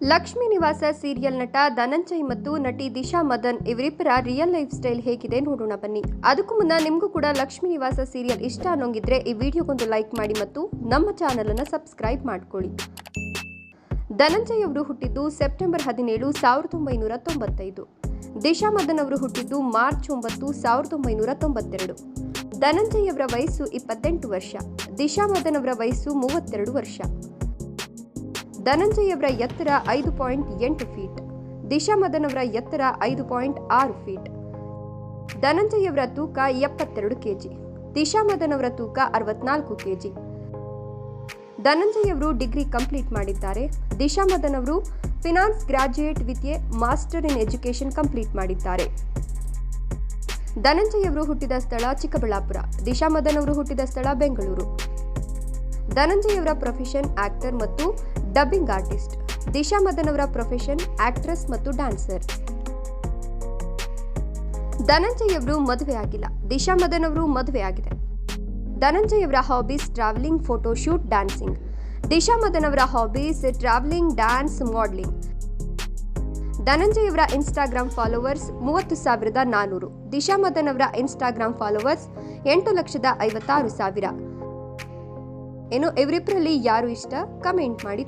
ಲಕ್ಷ್ಮೀ ನಿವಾಸ ಸೀರಿಯಲ್ ನಟ ಧನಂಜಯ್ ಮತ್ತು ನಟಿ ದಿಶಾ ಮದನ್ ಇವರಿಬ್ಬರ ರಿಯಲ್ ಲೈಫ್ ಸ್ಟೈಲ್ ಹೇಗಿದೆ ನೋಡೋಣ ಬನ್ನಿ. ಅದಕ್ಕೂ ಮುನ್ನ ನಿಮಗೂ ಕೂಡ ಲಕ್ಷ್ಮೀ ನಿವಾಸ ಸೀರಿಯಲ್ ಇಷ್ಟ ಅನ್ನೋಂಗಿದ್ರೆ ಈ ವಿಡಿಯೋಗೊಂದು ಲೈಕ್ ಮಾಡಿ ಮತ್ತು ನಮ್ಮ ಚಾನೆಲ್ ಅನ್ನು ಸಬ್ಸ್ಕ್ರೈಬ್ ಮಾಡ್ಕೊಳ್ಳಿ. ಧನಂಜಯ್ ಅವರು ಹುಟ್ಟಿದ್ದು ಸೆಪ್ಟೆಂಬರ್ ಹದಿನೇಳು ಸಾವಿರದ ಒಂಬೈನೂರ ತೊಂಬತ್ತೈದು. ದಿಶಾ ಮದನ್ ಅವರು ಹುಟ್ಟಿದ್ದು ಮಾರ್ಚ್ ಒಂಬತ್ತು ಸಾವಿರದ ಒಂಬೈನೂರ ತೊಂಬತ್ತೆರಡು. ಧನಂಜಯ್ ಅವರ ವಯಸ್ಸು ಇಪ್ಪತ್ತೆಂಟು ವರ್ಷ. ದಿಶಾ ಮದನ್ ಅವರ ವಯಸ್ಸು ಮೂವತ್ತೆರಡು ವರ್ಷ. ಧನಂಜಯ್ ಅವರ ಎತ್ತರ ಐದು ಪಾಯಿಂಟ್ ಎಂಟು ಫೀಟ್. ದಿಶಾ ಮದನ್ ಅವರ ಎತ್ತರ ಐದು ಪಾಯಿಂಟ್ ಆರು ಫೀಟ್. ಧನಂಜಯ್ ಅವರ ತೂಕ ಎಪ್ಪತ್ತೆರಡು ಕೆಜಿ. ದಿಶಾ ಮದನ್ ಅವರ ತೂಕ ಅರವತ್ನಾಲ್ಕು ಕೆಜಿ. ಧನಂಜಯ್ ಅವರು ಡಿಗ್ರಿ ಕಂಪ್ಲೀಟ್ ಮಾಡಿದ್ದಾರೆ. ದಿಶಾ ಮದನ್ ಅವರು finance graduate with a master in education complete ಮಾಡಿದ್ದಾರೆ. ಧನಂಜಯ್ ಅವರು ಹುಟ್ಟಿದ ಸ್ಥಳ ಚಿಕ್ಕಬಳ್ಳಾಪುರ. ದಿಶಾ ಅವರು ಹುಟ್ಟಿದ ಸ್ಥಳ ಬೆಂಗಳೂರು. ಧನಂಜಯ್ ಅವರ ಪ್ರೊಫೆಷನ್, ಆಕ್ಟರ್ ಮತ್ತು ಡಬ್ಬಿಂಗ್ ಆರ್ಟಿಸ್ಟ್. ದಿಶಾ ಮದನ್ ಅವರ ಪ್ರೊಫೆಷನ್, ಆಕ್ಟ್ರೆಸ್ ಮತ್ತು ಡ್ಯಾನ್ಸರ್. ಧನಂಜಯ್ ಅವರು ಮದುವೆ ಆಗಿಲ್ಲ. ದಿಶಾ ಮದನ್ ಅವರು ಮದುವೆ ಆಗಿದೆ. ಧನಂಜಯ್ ಅವರ hobbies travelling photoshoot dancing Disha Madan ಅವರ hobbies travelling dance modelling Dhananjay ಅವರ ಇನ್ಸ್ಟಾಗ್ರಾಮ್ ಫಾಲೋವರ್ಸ್ ಮೂವತ್ತು ಸಾವಿರದ ನಾನೂರು. ದಿಶಾ ಮದನ್ ಅವರ ಇನ್ಸ್ಟಾಗ್ರಾಮ್ ಫಾಲೋವರ್ಸ್ ಎಂಟು ಲಕ್ಷದ ಐವತ್ತಾರು ಸಾವಿರ. ಏನು ಇವರಿಬ್ಬರಲ್ಲಿ ಯಾರು ಇಷ್ಟ? ಕಮೆಂಟ್ ಮಾಡಿ.